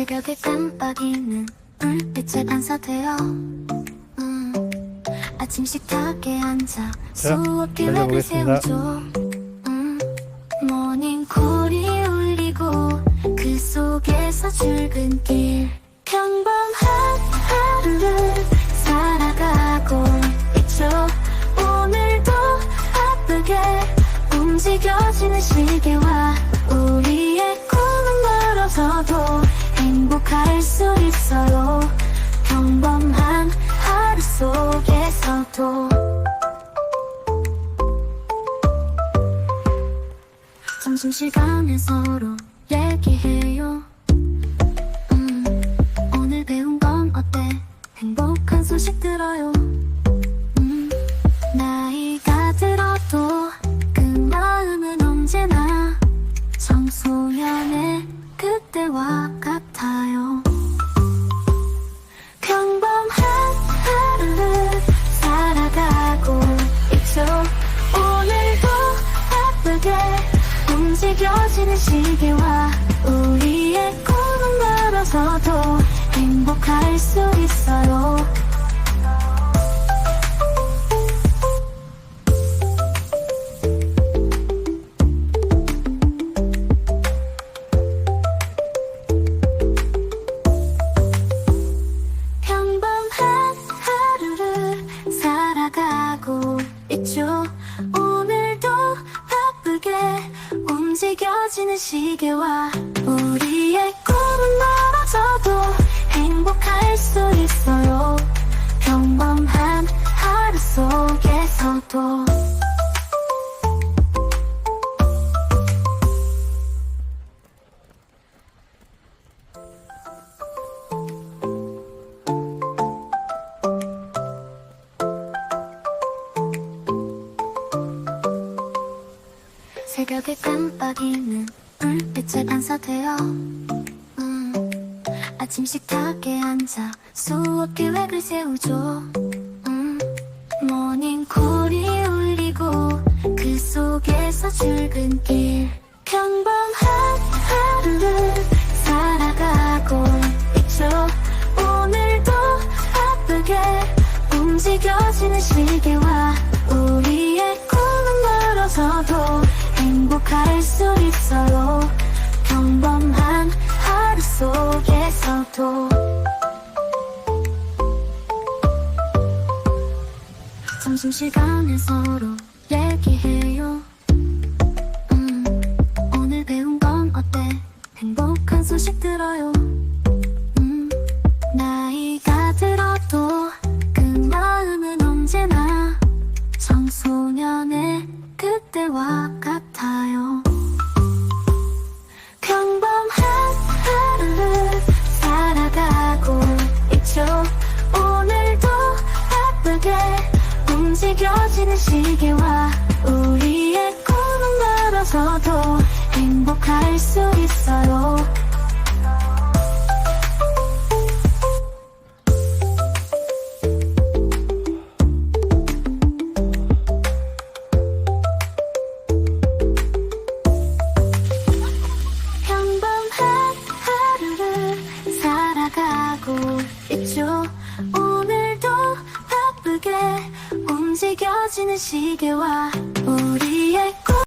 새벽에 깜빡이는 불빛에 반사되어 음, 아침 식탁에 앉아 수업 계획을 달려보겠습니다. 세우죠 음, 모닝콜이 울리고 그 속에서 출근길 속에서도 점심시간에 서로 얘기해요. 음, 오늘 배운 건 어때? 행복한 소식 들어요. 음, 나이가 들어도 그 마음은 언제나 청소년의 그때와 움직여지는 시계와 우리 시계와 우리의 꿈은 멀어져도 행복할 수 있어요. 평범한 하루 속에서도. 새벽에 깜빡이는 불빛에 반사되어 음, 아침 식탁에 앉아 수업 계획을 세우죠. 음, 모닝콜이 울리고 그 속에서 출근길. 평범한 하루를 행복할 수 있어요 평범한 하루 속에서도. 점심시간에 서로 얘기해요. 음, 오늘 배운 건 어때? 행복한 소식 들어요. 음, 나이가 들어도 그 마음은 언제나 청소년의 그때와 같 움직여지는 시계와 우리의 꿈은 멀어서도 행복할 수 있어요. 평범한 하루를 살아가고 있죠. 오늘도 바쁘게 움직여지는 시계와 우리의